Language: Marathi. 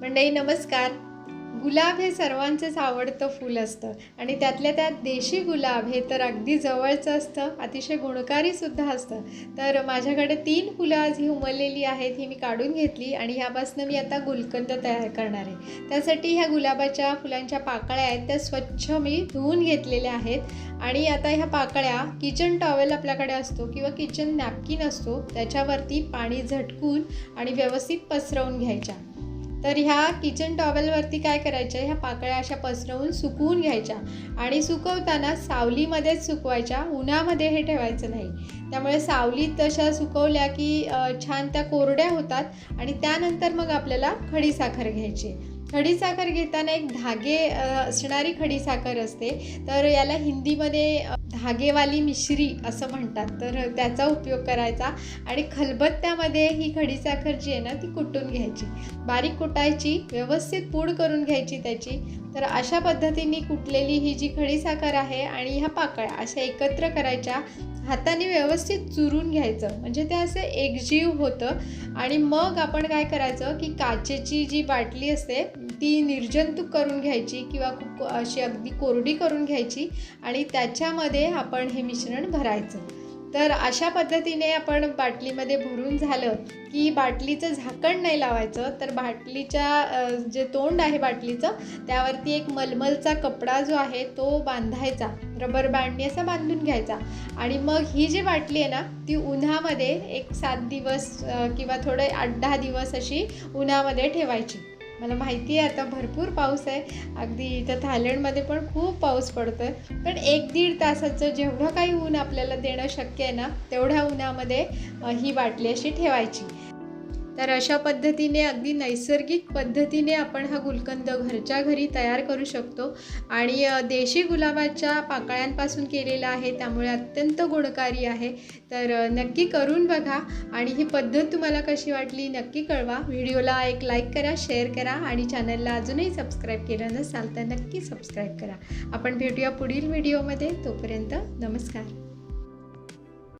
मंडई नमस्कार. गुलाब हे सर्वांचंच आवडतं फूल असतं आणि त्यातल्या त्यात देशी गुलाब हे तर अगदी जवळचं असतं अतिशय गुणकारीसुद्धा असतं. तर माझ्याकडे तीन फुलं आज ही उमललेली आहेत ही मी काढून घेतली आणि ह्यापासून मी आता गुलकंद तयार करणार आहे. त्यासाठी ह्या गुलाबाच्या फुलांच्या पाकळ्या आहेत त्या स्वच्छ मी धुवून घेतलेल्या आहेत. आणि आता ह्या पाकळ्या किचन टॉवेल आपल्याकडे असतो किंवा किचन नॅपकिन असतो त्याच्यावरती पाणी झटकून आणि व्यवस्थित पसरवून घ्यायच्या. तर ह्या किचन टॉवेलवरती काय करायच्या ह्या पाकळ्या अशा पसरवून सुकवून घ्यायच्या. आणि सुकवताना सावलीमध्येच सुकवायच्या. उन्हामध्ये हे ठेवायचं नाही. त्यामुळे सावलीत तशा सुकवल्या की छान त्या कोरड्या होतात आणि त्यानंतर मग आपल्याला खडीसाखर घ्यायची. खडीसाखर घेताना एक धागे असणारी असणारी खडीसाखर असते. तर याला हिंदीमध्ये धागेवाली मिश्री असं म्हणतात. तर त्याचा उपयोग करायचा. आणि खलबत्त्यामध्ये ही खडीसाखर जी आहे ना ती कुटून घ्यायची. बारीक कुटायची व्यवस्थित पूड करून घ्यायची त्याची. तर अशा पद्धतीने कुटलेली ही जी खडीसाखर आहे आणि ह्या पाकळ्या अशा एकत्र करायच्या. हाताने व्यवस्थित चुरून घ्यायचं. म्हणजे ते असं एकजीव होतं. आणि मग आपण काय करायचं की काचेची जी बाटली असते ती निर्जंतुक करून घ्यायची किंवा खूप अशी अगदी कोरडी करून घ्यायची आणि त्याच्यामध्ये आपण हे मिश्रण भरायचं. तर अशा पद्धतीने आपण बाटलीमध्ये भरून झालं की बाटलीचं झाकण नाही लावायचं तर बाटलीच्या जे तोंड आहे बाटलीचं त्यावरती एक मलमलचा कपडा जो आहे तो बांधायचा. रबर बँडने असा बांधून घ्यायचा. आणि मग ही जी बाटली आहे ना ती उन्हामध्ये एक सात दिवस किंवा थोडे आठ दहा दिवस अशी उन्हामध्ये ठेवायची. मला माहिती आहे आता भरपूर पाऊस आहे. अगदी इथं थायलंडमध्ये पण खूप पाऊस पडतो आहे पण एक दीड तासाचं जेवढं काही ऊन आपल्याला देणं शक्य आहे ना तेवढ्या उन्हामध्ये ही बाटली अशी ठेवायची. तर अशा पद्धतीने अगदी नैसर्गिक पद्धतीने आपण हा गुलकंद घरच्या घरी तयार करू शकतो. आणि देशी गुलाबाच्या पाकळ्यांपासून केलेला आहे त्यामुळे अत्यंत गुणकारी आहे. तर नक्की करून बघा. आणि ही पद्धत तुम्हाला कशी वाटली नक्की कळवा. व्हिडिओला एक लाईक करा शेअर करा आणि चॅनलला अजूनही सबस्क्राईब केलं नसाल तर नक्की सबस्क्राईब करा. आपण भेटूया पुढील व्हिडिओमध्ये. तोपर्यंत नमस्कार.